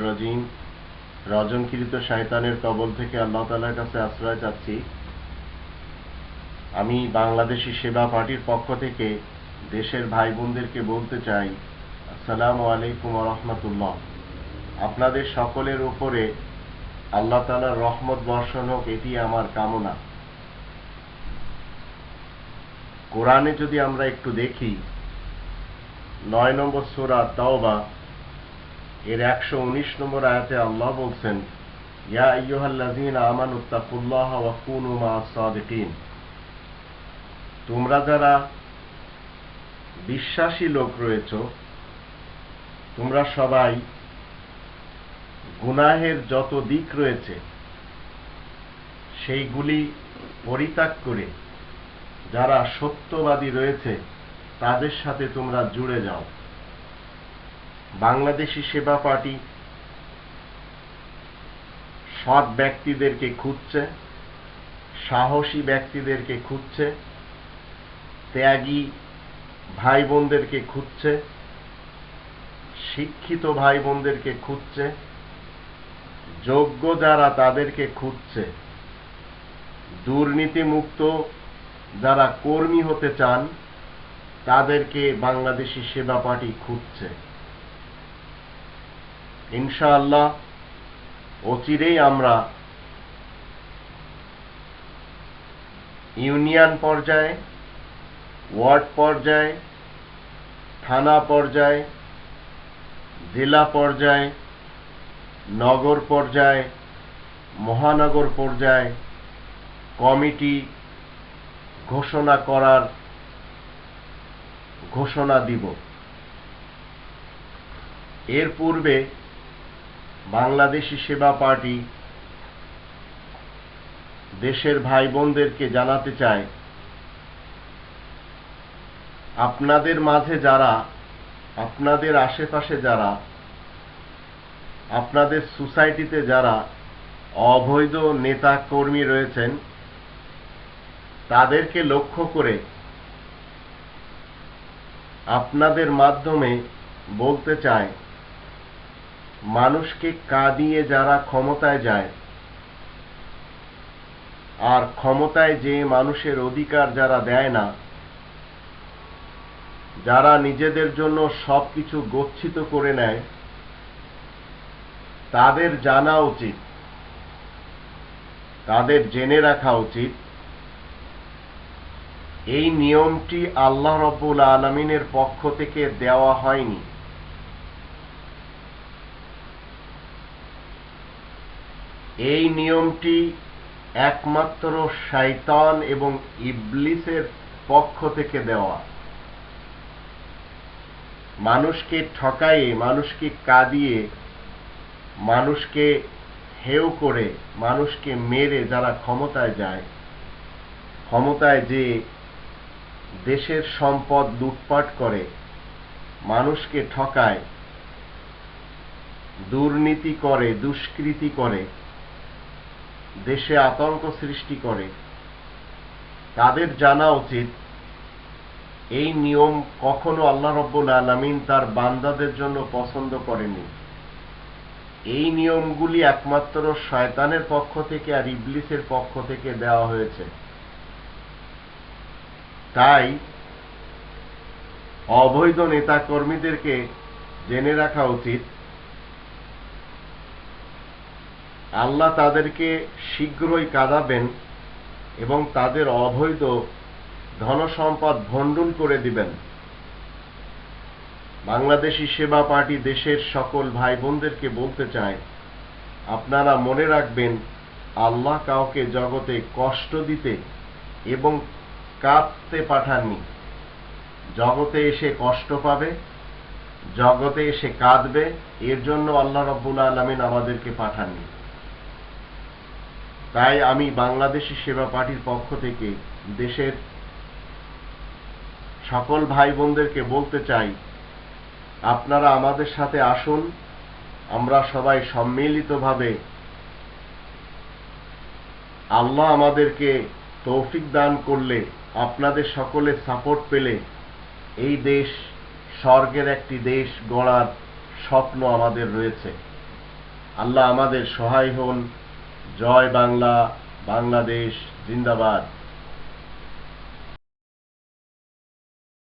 রাজিম। কবল থেকে আল্লাহ তালার কাছে আশ্রয় চাচ্ছি। আমি বাংলাদেশি সেবা পার্টির পক্ষ থেকে দেশের ভাই বোনদেরকে বলতে চাই, আসসালামু আলাইকুম রহমতুল্লাহ। আপনাদের সকলের উপরে আল্লাহ তালার রহমত বর্ষণ হোক, এটি আমার কামনা। কোরআনে যদি আমরা একটু দেখি, নয় নম্বর সোরা তাওবা এর একশো উনিশ নম্বর আয়াতে আল্লাহ বলছেন, ইয়া আইয়ুহাল্লাযীনা আমানুত্তাকুল্লাহ ওয়া কুনু মা'আস সাদিকিন। তোমরা যারা বিশ্বাসী লোক রয়েছ, তোমরা সবাই গুনাহের যত দিক রয়েছে, সেইগুলি পরিত্যাগ করে যারা সত্যবাদী রয়েছে, তাদের সাথে তোমরা জুড়ে যাও। বাংলাদেশি সেবা পার্টি সৎ ব্যক্তিদেরকে খুঁজছে, সাহসী ব্যক্তিদেরকে খুঁজছে, ত্যাগী ভাই বোনদেরকে খুঁজছে, শিক্ষিত ভাই বোনদেরকে খুঁজছে, যোগ্য যারা তাদেরকে খুঁজছে, দুর্নীতিমুক্ত যারা কর্মী হতে চান, তাদেরকে বাংলাদেশি সেবা পার্টি খুঁজছে। ইনশাআল্লাহ অচিরেই আমরা ইউনিয়ন পর্যায়ে, ওয়ার্ড পর্যায়ে, থানা পর্যায়ে, জেলা পর্যায়ে, নগর পর্যায়ে, মহানগর পর্যায়ে কমিটি ঘোষণা করার ঘোষণা দিব। এর পূর্বে বাংলাদেশি সেবা পার্টি দেশের ভাই বোনদেরকে জানাতে চায়, আপনাদের মাঝে যারা, আপনাদের আশেপাশে যারা, আপনাদের সোসাইটিতে যারা অবৈধ নেতা কর্মী রয়েছেন, তাদেরকে লক্ষ্য করে আপনাদের মাধ্যমে বলতে চায় মানুষকে কাঁদিয়ে যারা ক্ষমতায় যায়, আর ক্ষমতায় যে মানুষের অধিকার যারা দেয় না, যারা নিজেদের জন্য সবকিছু গচ্ছিত করে নেয়, তাদের জানা উচিত, তাদের জেনে রাখা উচিত, এই নিয়মটি আল্লাহ রব্বুল আলমিনের পক্ষ থেকে দেওয়া হয়নি। এই নিয়মটি একমাত্র শয়তান এবং ইবলিসের পক্ষ থেকে দেওয়া। মানুষকে ঠকাইয়ে মানুষকে কাঁদিয়ে, মানুষকে হেউ করে, মানুষকে মেরে যারা ক্ষমতায় যায়, ক্ষমতায় যে দেশের সম্পদ লুটপাট করে, মানুষকে ঠকায়, দুর্নীতি করে, দুষ্কৃতি করে দেশে আতঙ্ক সৃষ্টি করে। তাদের জানা উচিত, এই নিয়ম কখনো আল্লাহ রব্বুল আলমিন তার বান্দাদের জন্য পছন্দ করেনি এই নিয়মগুলি একমাত্র শয়তানের পক্ষ থেকে আর ইবলিসের পক্ষ থেকে দেওয়া হয়েছে। তাই অবৈধ নেতা কর্মীদেরকে জেনে রাখা উচিত আল্লাহ তাদেরকে শীঘ্রই কাঁদাবেন এবং তাদের অবৈধ ধনসম্পদ ভণ্ডুল করে দিবেন। বাংলাদেশি সেবা পার্টি দেশের সকল ভাই বোনদেরকে বলতে চায়, আপনারা মনে রাখবেন, আল্লাহ কাউকে জগতে কষ্ট দিতে এবং কাঁদতে পাঠাননি। জগতে এসে কষ্ট পাবে, জগতে এসে কাঁদবে, এর জন্য আল্লাহ রব্বুল আলমিন আমাদেরকে পাঠাননি। তাই আমি বাংলাদেশি সেবা পার্টির পক্ষ থেকে দেশের সকল ভাই বোনদেরকে বলতে চাই, আপনারা আমাদের সাথে আসুন, আমরা সবাই সম্মিলিতভাবে আল্লাহ আমাদেরকে তৌফিক দান করলে, আপনাদের সকলের সাপোর্ট পেলে, এই দেশ স্বর্গের একটি দেশ গড়ার স্বপ্ন আমাদের রয়েছে। আল্লাহ আমাদের সহায় হন। জয় বাংলা বাংলাদেশ জিন্দাবাদ।